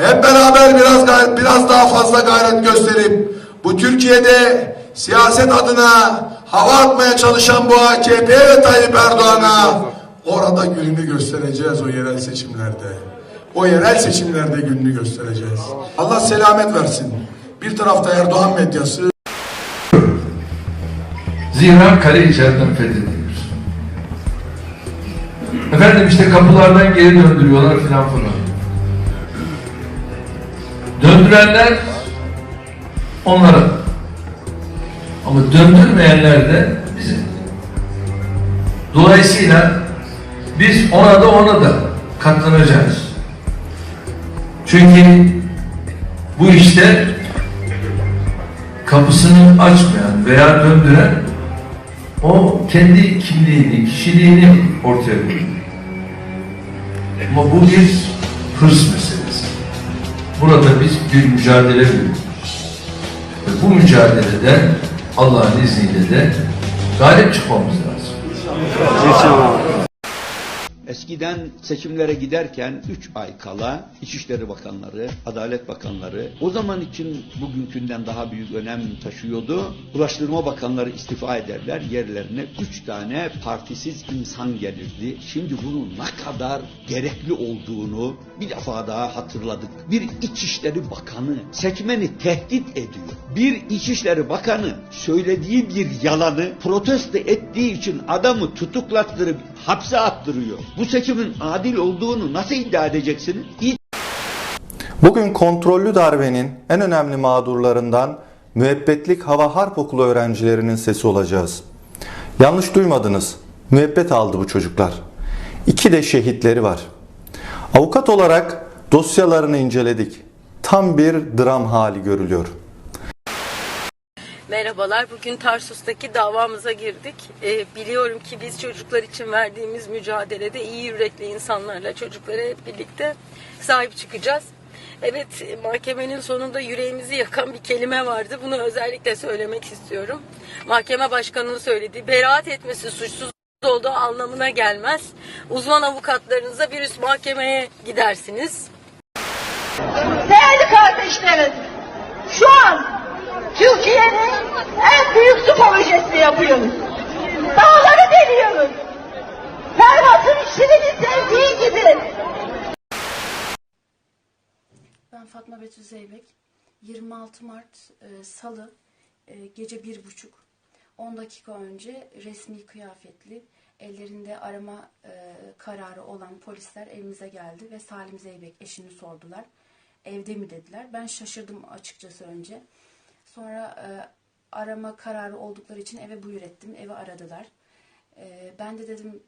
Hep beraber biraz biraz daha fazla gayret gösterip bu Türkiye'de siyaset adına hava atmaya çalışan bu AKP ve Tayyip Erdoğan'a orada gününü göstereceğiz o yerel seçimlerde. O yerel seçimlerde gününü göstereceğiz. Allah selamet versin. Bir tarafta Erdoğan medyası, Zira kale içeriden fethedilir. Efendim işte kapılardan geri döndürüyorlar filan falan. Döndürenler onlara. Ama döndürmeyenler de bizim. Dolayısıyla biz ona da ona da katlanacağız. Çünkü bu işte kapısını açmayan veya döndüren o kendi kimliğini, kişiliğini ortaya koyuyor. Ama bu bir hırs meselesi. Burada biz bir mücadele veriyoruz. Ve bu mücadelede Allah'ın izniyle de galip çıkmamız lazım. Eskiden seçimlere giderken 3 ay kala İçişleri Bakanları, Adalet Bakanları o zaman için bugünkünden daha büyük önem taşıyordu. Ulaştırma Bakanları istifa ederler. Yerlerine 3 tane partisiz insan gelirdi. Şimdi bunun ne kadar gerekli olduğunu bir defa daha hatırladık. Bir İçişleri Bakanı seçmeni tehdit ediyor. Bir İçişleri Bakanı söylediği bir yalanı protesto ettiği için adamı tutuklattırıp hapse attırıyor. Bu seçimin adil olduğunu nasıl iddia edeceksiniz? İ- Bugün kontrollü darbenin en önemli mağdurlarından müebbetlik hava harp okulu öğrencilerinin sesi olacağız. Yanlış duymadınız. Müebbet aldı bu çocuklar. İki de şehitleri var. Avukat olarak dosyalarını inceledik. Tam bir dram hali görülüyor. Merhabalar. Bugün Tarsus'taki davamıza girdik. Ee, biliyorum ki biz çocuklar için verdiğimiz mücadelede iyi yürekli insanlarla çocuklara hep birlikte sahip çıkacağız. Evet mahkemenin sonunda yüreğimizi yakan bir kelime vardı. Bunu özellikle söylemek istiyorum. Mahkeme başkanının söylediği beraat etmesi suçsuz olduğu anlamına gelmez. Uzman avukatlarınıza bir üst mahkemeye gidersiniz. Değerli kardeşlerim, şu an Türkiye'nin en büyük su projesini yapıyoruz. Dağları deliyoruz. Ferhat'ın işini sevdiği gibi. Ben Fatma Betül Zeybek. 26 Mart e, Salı e, gece bir buçuk 10 dakika önce resmi kıyafetli ellerinde arama e, kararı olan polisler evimize geldi ve Salim Zeybek eşini sordular. Evde mi dediler. Ben şaşırdım açıkçası önce. Sonra e, arama kararı oldukları için eve buyur ettim. Evi aradılar. E, ben de dedim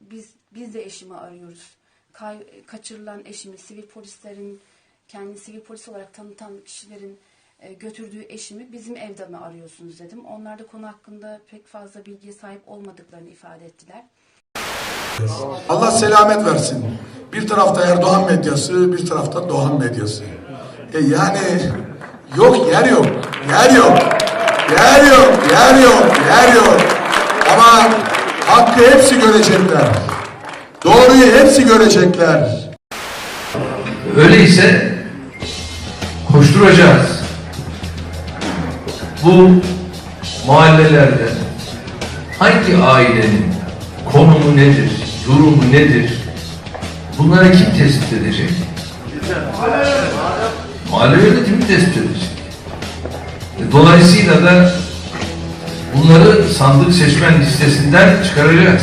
biz biz de eşimi arıyoruz. Kay- kaçırılan eşimi, sivil polislerin kendi sivil polis olarak tanıtan kişilerin e, götürdüğü eşimi bizim evde mi arıyorsunuz dedim. Onlar da konu hakkında pek fazla bilgiye sahip olmadıklarını ifade ettiler. Allah selamet versin. Bir tarafta Erdoğan medyası, bir tarafta Doğan medyası. E yani yok yer yok, yer yok, yer yok, yer yok, yer yok. Ama hakkı hepsi görecekler. Doğruyu hepsi görecekler. Öyleyse koşturacağız. Bu mahallelerde hangi ailenin konumu nedir, durumu nedir? Bunları kim tespit edecek? Mahalle yönetimi tespit edecek. E, Dolayısıyla da bunları sandık seçmen listesinden çıkaracağız.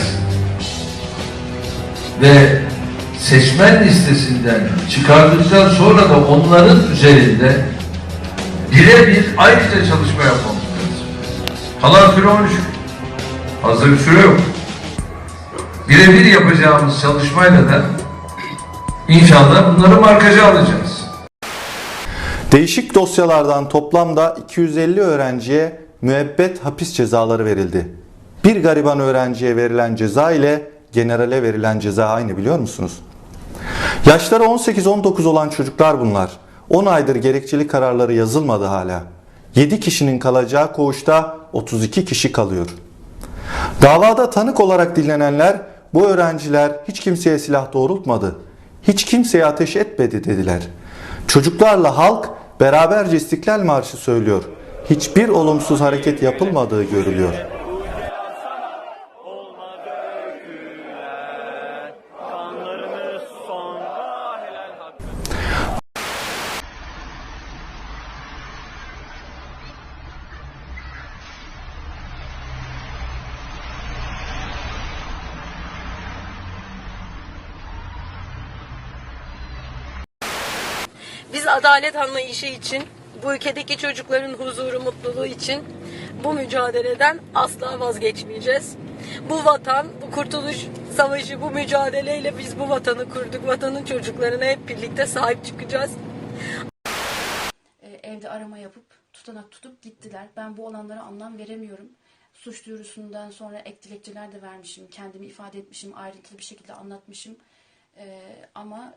Ve seçmen listesinden çıkardıktan sonra da onların üzerinde birebir ayrıca çalışma yapmamız lazım. Kalan süre 13 gün. Fazla bir süre yok. Birebir yapacağımız çalışmayla da inşallah bunları markaja alacağız. Değişik dosyalardan toplamda 250 öğrenciye müebbet hapis cezaları verildi. Bir gariban öğrenciye verilen ceza ile generale verilen ceza aynı biliyor musunuz? Yaşları 18-19 olan çocuklar bunlar. 10 aydır gerekçeli kararları yazılmadı hala. 7 kişinin kalacağı koğuşta 32 kişi kalıyor. Davada tanık olarak dinlenenler bu öğrenciler hiç kimseye silah doğrultmadı. Hiç kimseye ateş etmedi dediler. Çocuklarla halk beraberce İstiklal Marşı söylüyor. Hiçbir olumsuz hareket yapılmadığı görülüyor. Biz adalet anlayışı için, bu ülkedeki çocukların huzuru, mutluluğu için bu mücadeleden asla vazgeçmeyeceğiz. Bu vatan, bu kurtuluş savaşı, bu mücadeleyle biz bu vatanı kurduk. Vatanın çocuklarına hep birlikte sahip çıkacağız. E, evde arama yapıp tutanak tutup gittiler. Ben bu olanlara anlam veremiyorum. Suç duyurusundan sonra ek dilekçeler de vermişim. Kendimi ifade etmişim. Ayrıntılı bir şekilde anlatmışım. E, ama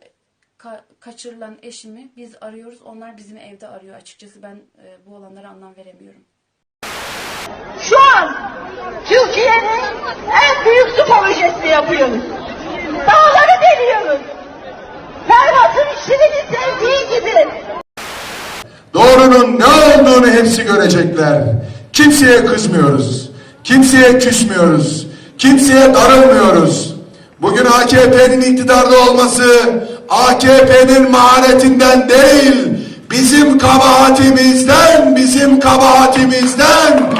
ka- kaçırılan eşimi biz arıyoruz. Onlar bizim evde arıyor. Açıkçası ben e, bu olanlara anlam veremiyorum. Şu an Türkiye'nin en büyük su projesini yapıyoruz. Dağları deliyoruz. Ferhat'ın işini sevdiği gibi Doğrunun ne olduğunu hepsi görecekler. Kimseye kızmıyoruz. Kimseye küsmüyoruz. Kimseye darılmıyoruz. Bugün AKP'nin iktidarda olması AKP'nin maharetinden değil, bizim kabahatimizden, bizim kabahatimizden.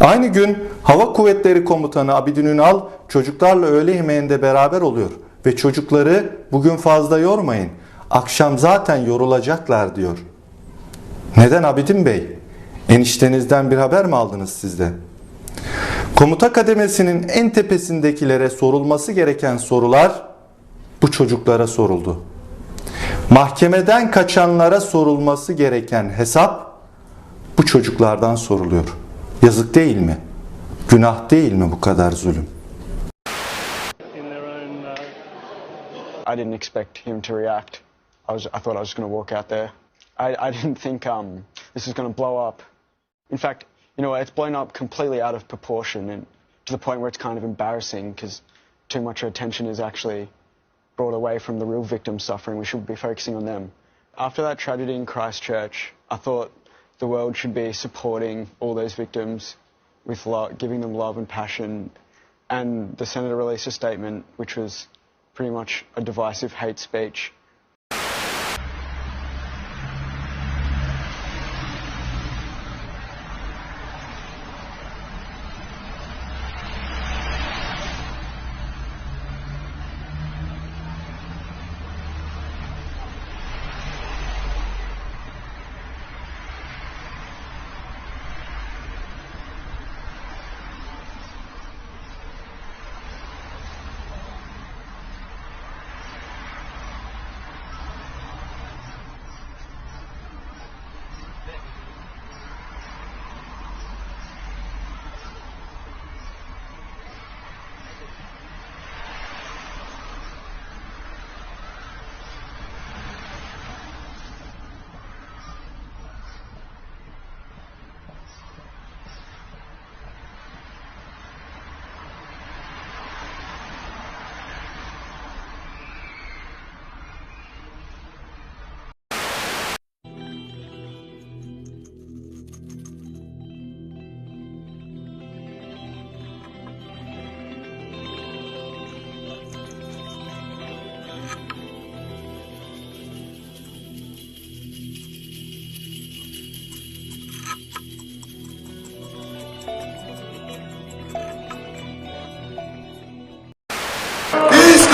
Aynı gün Hava Kuvvetleri Komutanı Abidin Ünal çocuklarla öğle yemeğinde beraber oluyor ve çocukları bugün fazla yormayın. Akşam zaten yorulacaklar diyor. Neden Abidin Bey? Eniştenizden bir haber mi aldınız siz de? Komuta kademesinin en tepesindekilere sorulması gereken sorular bu çocuklara soruldu. Mahkemeden kaçanlara sorulması gereken hesap bu çocuklardan soruluyor. Yazık değil mi? Günah değil mi bu kadar zulüm? I didn't expect him to react. I was, I thought I was going to walk out there. I, I didn't think um, this was going to blow up. In fact, you know, it's blown up completely out of proportion and to the point where it's kind of embarrassing because too much attention is actually brought away from the real victims suffering. We should be focusing on them. After that tragedy in Christchurch, I thought the world should be supporting all those victims with lo- giving them love and passion. And the senator released a statement which was pretty much a divisive hate speech.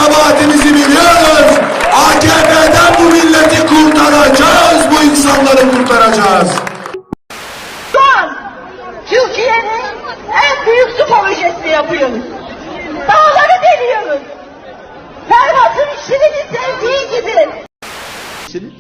Kabahatimizi biliyoruz. AKP'den bu milleti kurtaracağız, bu insanları kurtaracağız. şu Türkiye'nin en büyük su projesini yapıyoruz. Dağları deliyoruz. Ferhat'ın işini sevdiği gibi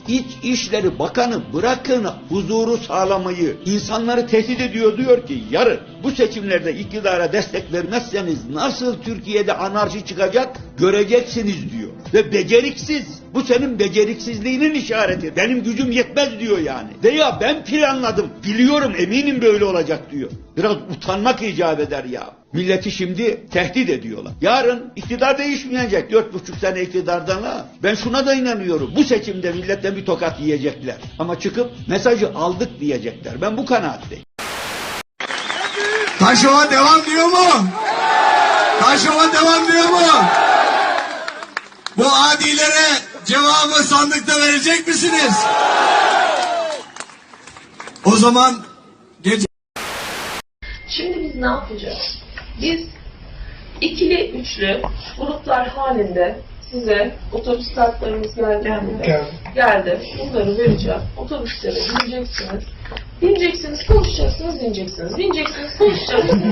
İç İşleri Bakanı bırakın huzuru sağlamayı. insanları tehdit ediyor diyor ki yarın bu seçimlerde iktidara destek vermezseniz nasıl Türkiye'de anarşi çıkacak göreceksiniz diyor. ve beceriksiz. Bu senin beceriksizliğinin işareti. Benim gücüm yetmez diyor yani. Veya ben planladım. Biliyorum eminim böyle olacak diyor. Biraz utanmak icap eder ya. Milleti şimdi tehdit ediyorlar. Yarın iktidar değişmeyecek. Dört buçuk sene iktidardan ha. Ben şuna da inanıyorum. Bu seçimde milletten bir tokat yiyecekler. Ama çıkıp mesajı aldık diyecekler. Ben bu kanaatteyim. Taşova devam diyor mu? Taşova devam diyor mu? Bu adilere cevabı sandıkta verecek misiniz? O zaman gece Şimdi biz ne yapacağız? Biz ikili, üçlü gruplar halinde size otobüs kartlarımız geldi. mi? Geldi. Bunları vereceğim. Otobüslere bineceksiniz. Bineceksiniz, konuşacaksınız, bineceksiniz. Bineceksiniz, konuşacaksınız.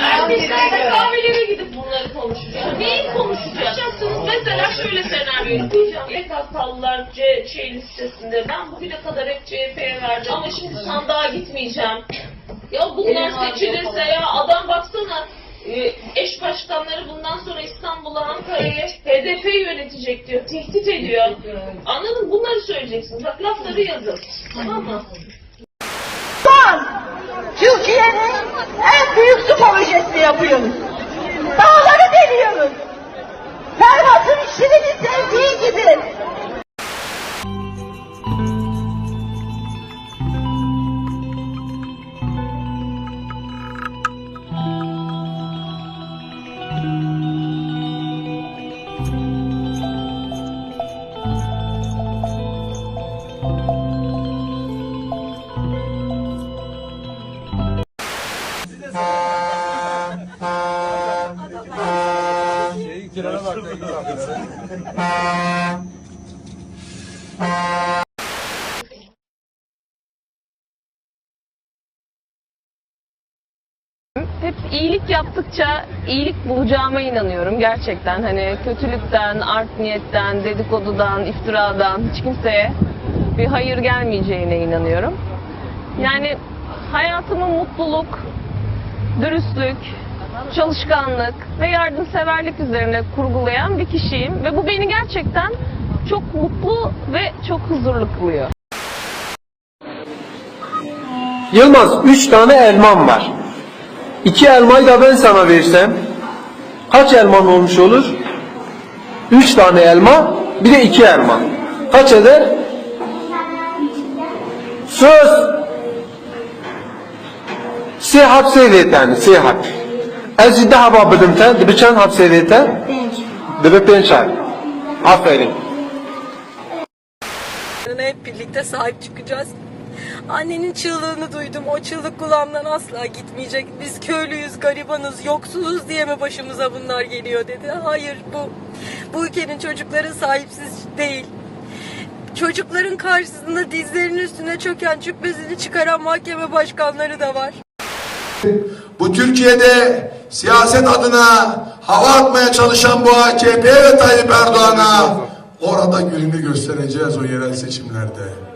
Erkeklerde kahvelere gidip bunları konuşacağız. Neyi konuşacaksınız? Mesela şöyle senaryo yapacağım. PKK'lılar C şey listesinde. Ben bugüne kadar hep CHP'ye verdim. Ama şimdi sandığa gitmeyeceğim. Ya bunlar seçilirse ya adam baksana e, eş başkanları bundan sonra İstanbul'a, Ankara'ya HDP yönetecek diyor. Tehdit ediyor. Anladın mı? Bunları söyleyeceksiniz. Bak lafları yazın. Tamam mı? Türkiye'nin en büyük su projesini yapıyoruz. Dağları deliyoruz. Ferhat'ın işini sevdiği gibi. Hep iyilik yaptıkça iyilik bulacağıma inanıyorum gerçekten. Hani kötülükten, art niyetten, dedikodudan, iftiradan hiç kimseye bir hayır gelmeyeceğine inanıyorum. Yani hayatımı mutluluk, dürüstlük, çalışkanlık ve yardımseverlik üzerine kurgulayan bir kişiyim ve bu beni gerçekten çok mutlu ve çok huzurlu kılıyor. Yılmaz üç tane elmam var. İki elmayı da ben sana versem kaç elman olmuş olur? Üç tane elma bir de iki elma. Kaç eder? Söz. Sihap seyreden, sihap. از ده حبا بدم تن دبی چند حب سه دیتن؟ دبی پنج حب Aferin. Hep birlikte sahip çıkacağız. Annenin çığlığını duydum. O çığlık kulağımdan asla gitmeyecek. Biz köylüyüz, garibanız, yoksuluz diye mi başımıza bunlar geliyor dedi. Hayır bu bu ülkenin çocukları sahipsiz değil. Çocukların karşısında dizlerinin üstüne çöken cübbesini çıkaran mahkeme başkanları da var. bu Türkiye'de siyaset adına hava atmaya çalışan bu AKP ve Tayyip Erdoğan'a orada gününü göstereceğiz o yerel seçimlerde.